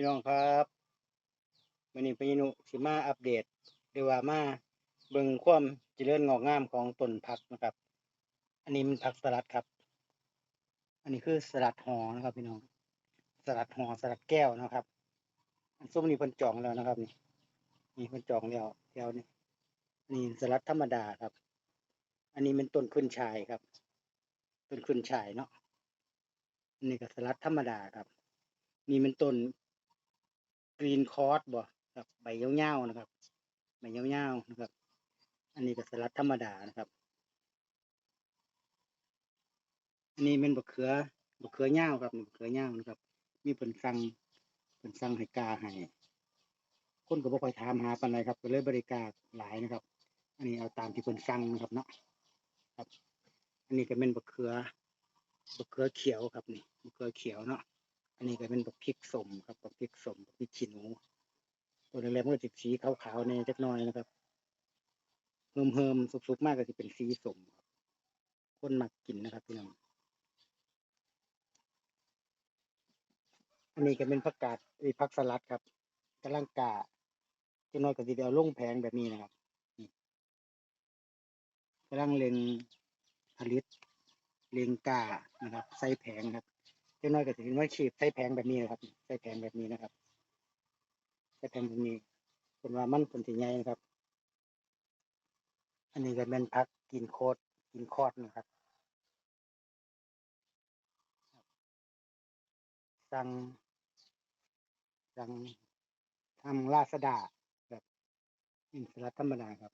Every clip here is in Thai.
พี่น้องครับวันนี้พี่นุสิมาอัปเดตหรือว่ามาเบิ่งความเจริญงอกงามของต้นผักนะครับ อันนี้มันผักสลัดครับ อันนี้คือสลัดหอนะครับ พี่น้องสลัดหอสลัดแก้วนะครับ อันส้มนี่เพิ่นจองแล้วนะครับ นี่นี่เพิ่นจองแล้วแก้วนี่นี่สลัดธรรมดาครับ อันนี้เป็นต้นขึ้นชายครับ ต้นขึ้นชายเนาะนนี้ก็สลัดธรรมดาครับ นี่เป็นต้น กรีนคอร์สบ่ครับใบเยาๆนะครับใบเยาๆนะครับ อันนี้ก็สลัดธรรมดานะครับ อันนี้เป็นบะเขือบะเขือเยาครับบะเขือเยานะครับ มีเพิ่นสั่งเพิ่นสั่งให้กาให้คนก็บ่ค่อยถามหาปานใดครับ ก็เลยบริการหลายนะครับ อันนี้เอาตามที่เพิ่นสั่งนะครับเนาะครับ อันนี้ก็เป็นบะเขือบะเขือเขียวครับนี่บะเขือเขียวเนาะ อันนี้ก็เป็นบักพริกสมครับบักพริกสมบักพริกขี้หนูตัวแรกๆมันก็จะสีขาวๆในจักน่อยนะครับเฮิมเฮิมๆสุกๆมากก็จะเป็นสีสมครับคนมักกินนะครับพี่น้องอันนี้ก็เป็นผักกาดไอ้ผักสลัดครับกำลังกาจักน่อยก็จะเอาลงแผงแบบนี้นะครับนี่กำลังเล็งผลิตเล็งกานะครับ ใส่แผงครับ เจ้าน้อยก็จะเห็นว่าฉีดใส่แผงแบบนี้นะครับใส่แผงแบบนี้นะครับใส่แผงแบบนี้เป็นว่ามันเป็นสีใหญ่นะครับ อันนี้ก็เป็นพักกินโคดกินคอดนะครับสั่งสั่งทำลาซาดาแบบอินสลัดธรรมดาครับ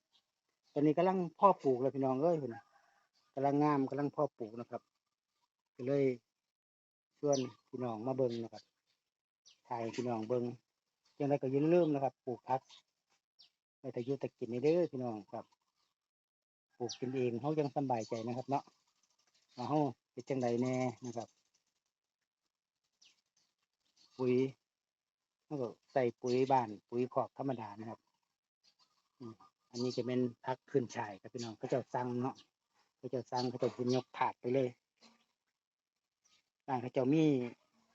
ตอนนี้กำลังพ่อปลูกเลยพี่น้องเอ้ยคุณกำลังงามกำลังพ่อปลูกนะครับก็เลย ชวนพี่น้องมาเบิ่งนะครับถ่ายพี่น้องเบิ่งยังไงก็อย่าลืมนะครับปลูกผักไว้แต่ยุแต่กินนี่เด้อพี่น้องครับปลูกกินเองเขายังสบายใจนะครับ เนาะว่าเขาเป็นจังไดแน่นะครับ ปุ๋ยเขาก็ใส่ปุ๋ยบ้าน ปุ๋ยขอกธรรมดานะครับอันนี้จะเป็นพักขึ้นชายครับพี่น้องเขาจะสั่งเนาะเขาจะสั่งเขาจะกินยกถาดไปเลย ร้านเขาเจ้ามี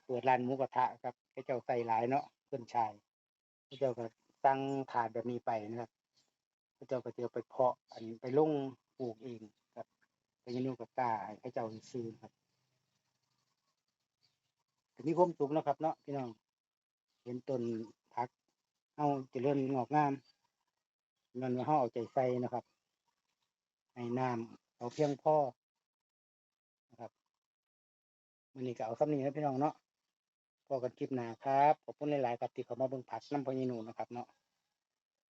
เปิดร้านหมูกระทะครับเขาเจ้าใส่หลายเนาะขึ้นชายเขาเจ้าก็สั่งถาดแบบนี้ไปนะครับเขาเจ้าก็จะเอไปเพาะอันไปลงปลูกเองครับไปอยันูกับกาให้เขาเจ้าซื้อครับก็มีความสุขนะครับ เนาะพี่น้องเห็นต้นพักเอาเจริญงอกงามนั่นว่าเฮาเอาใจใส่นะครับให้น้ำเอาเพียงพอ มันนี้ก็เอาซ้ำนี้นะพี่น้องเนาะพอกันคลิปหนาครับ ขอบคุณหลาย ๆ ครับที่เขามาเบิ่งผัดน้ำพอยีนูนะครับเนาะ